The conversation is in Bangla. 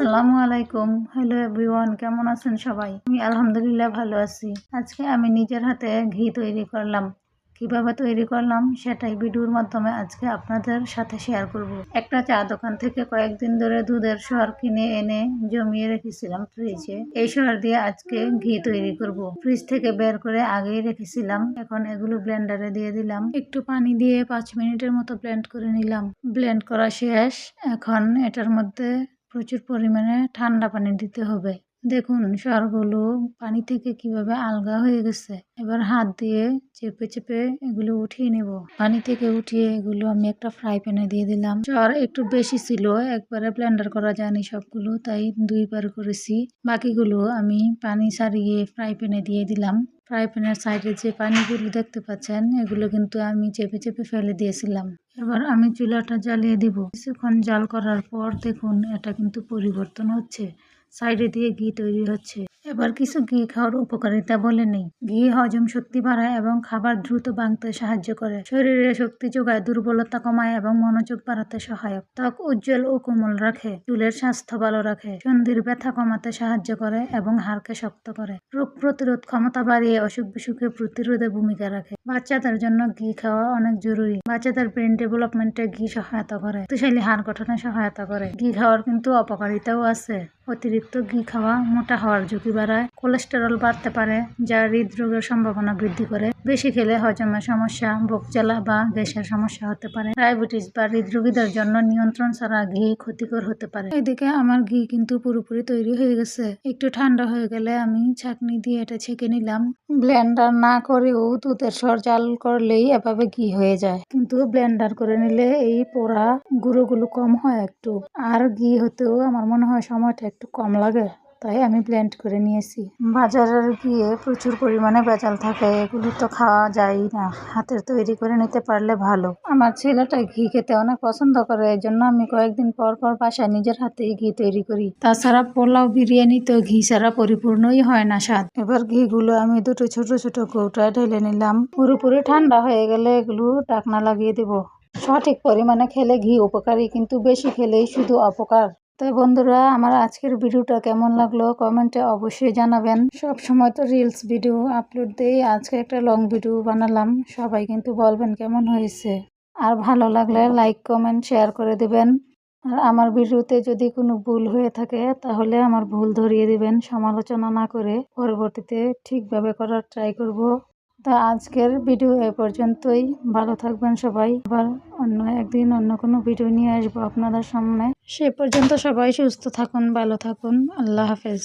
আসসালামু আলাইকুম। হ্যালো এভরিওয়ান কেমন আছেন সবাই? আমি আলহামদুলিল্লাহ ভালো আছি। আজকে আমি নিজের হাতে ঘি তৈরি করলাম। কীভাবে তৈরি করলাম সেটাই ভিডিওর মাধ্যমে আজকে আপনাদের সাথে শেয়ার করব। একটা চা দোকান থেকে কয়েকদিন ধরে দুধের সর কিনে এনে জমিয়ে রেখেছিলাম ফ্রিজে এই সর দিয়ে আজকে ঘি তৈরি করব। ফ্রিজ থেকে বের করে আগেই রেখেছিলাম। এখন এগুলো ব্লেন্ডারে দিয়ে দিলাম। একটু পানি দিয়ে পাঁচ মিনিটের মতো ব্লেন্ড করে নিলাম। ব্লেন্ড করা শেষ। এখন এটার মধ্যে প্রচুর পরিমাণে ঠান্ডা পানি দিতে হবে। দেখুন, সরগুলো পানি থেকে কীভাবে আলগা হয়ে গেছে। এবার হাত দিয়ে চেপে চেপে এগুলো উঠিয়ে নেব। পানি থেকে উঠিয়ে এগুলো আমি একটা ফ্রাই প্যানে দিয়ে দিলাম। সর একটু বেশি ছিল, একবারে ব্লেন্ডার করা যায়নি সবগুলো, তাই দুইবার করেছি। বাকিগুলো আমি পানি সারিয়ে ফ্রাই প্যানে দিয়ে দিলাম। ফ্রাই প্যানের সাইডে যে পানিগুলো দেখতে পাচ্ছেন, এগুলো কিন্তু আমি চেপে চেপে ফেলে দিয়েছিলাম। এবার আমি চুলাটা জ্বালিয়ে দিব। কিছুক্ষণ জাল করার পর দেখুন, এটা কিন্তু পরিবর্তন হচ্ছে। সাইডে দিয়ে ঘি তৈরি হচ্ছে। এবার কিছু ঘি খাওয়ার উপকারিতা বলে নেই। ঘি হজম শক্তি বাড়ায় এবং খাবার দ্রুত ভাঙতে সাহায্য করে। শরীরে শক্তি যোগায়, দুর্বলতা কমায় এবং মনোযোগ বাড়াতে সহায়ক। ত্বক উজ্জ্বল ও কোমল রাখে, চুলের স্বাস্থ্য ভালো রাখে, সন্ধির ব্যথা কমাতে সাহায্য করে এবং হাড়কে শক্ত করে। রোগ প্রতিরোধ ক্ষমতা বাড়িয়ে অসুখ বিসুখে প্রতিরোধে ভূমিকা রাখে। বাচ্চাদের জন্য ঘি খাওয়া অনেক জরুরি। বাচ্চাদের ব্রেন ডেভেলপমেন্টে ঘি সহায়তা করে। শক্তিশালী হাড় গঠনে সহায়তা করে। ঘি খাওয়ার কিন্তু অপকারিতাও আছে। অতিরিক্ত ঘি খাওয়া মোটা হওয়ার ঝুঁকি বাড়ায় কোলেস্টেরল বাড়তে পারে, যা হৃদরোগের সম্ভাবনা বৃদ্ধি করে। বেশি খেলে হজমের সমস্যা, বুক জ্বালা বা গ্যাসের সমস্যা হতে পারে। ডায়াবেটিস বা হৃদরোগীদের জন্য নিয়ন্ত্রণ ছাড়া ঘি ক্ষতিকর হতে পারে। এদিকে আমার ঘি কিন্তু পুরোপুরি তৈরি হয়ে গেছে। একটু ঠান্ডা হয়ে গেলে আমি ছাকনি দিয়ে এটা ছেঁকে নিলাম। ব্লেন্ডার না করেও দুধের সর জাল করলেই এভাবে ঘি হয়ে যায়। কিন্তু ব্লেন্ডার করে নিলে এই পোড়া গুঁড়োগুলো কম হয় একটু। আর ঘি হতেও আমার মনে হয় সময়টা একটু কম লাগে। তাই আমি ব্লেন্ড করে নিয়েছি। বাজারে গিয়ে প্রচুর পরিমাণে বেচাল থাকে, এগুলো তো খাওয়া যায় না। হাতের তৈরি করে নিতে পারলে ভালো। আমার ছেলেটা ঘি খেতে অনেক পছন্দ করে এই জন্য আমি কয়েকদিন পর পর বাসায় নিজের হাতেই ঘি তৈরি করি। তাছাড়া পোলাও, বিরিয়ানি তো ঘি ছাড়া পরিপূর্ণই হয় না স্বাদ। এবার ঘিগুলো আমি দুটো ছোট ছোট কৌটায় ঢেলে নিলাম। পুরোপুরি ঠান্ডা হয়ে গেলে এগুলো ডাকনা লাগিয়ে দেবো। সঠিক পরিমাণে খেলে ঘি উপকারী, কিন্তু বেশি খেলেই শুধু অপকার। তাই বন্ধুরা, আমার আজকের ভিডিওটা কেমন লাগল কমেন্টে অবশ্যই জানাবেন। সব সময় তো রিলস ভিডিও আপলোড দিই আজকে একটা লং ভিডিও বানালাম। সবাই কিন্তু বলবেন কেমন হয়েছে। আর ভালো লাগলে লাইক কমেন্ট শেয়ার করে দিবেন। আর আমার ভিডিওতে যদি কোনো ভুল হয়ে থাকে, তাহলে আমার ভুল ধরিয়ে দিবেন সমালোচনা না করে। পরবর্তীতে ঠিকভাবে করার ট্রাই করব। তা আজকের ভিডিও এ পর্যন্তই। ভালো থাকবেন সবাই। আবার অন্য একদিন অন্য কোনো ভিডিও নিয়ে আসব আপনাদের সামনে। সে পর্যন্ত সবাই সুস্থ থাকুন, ভালো থাকুন। আল্লাহ হাফেজ।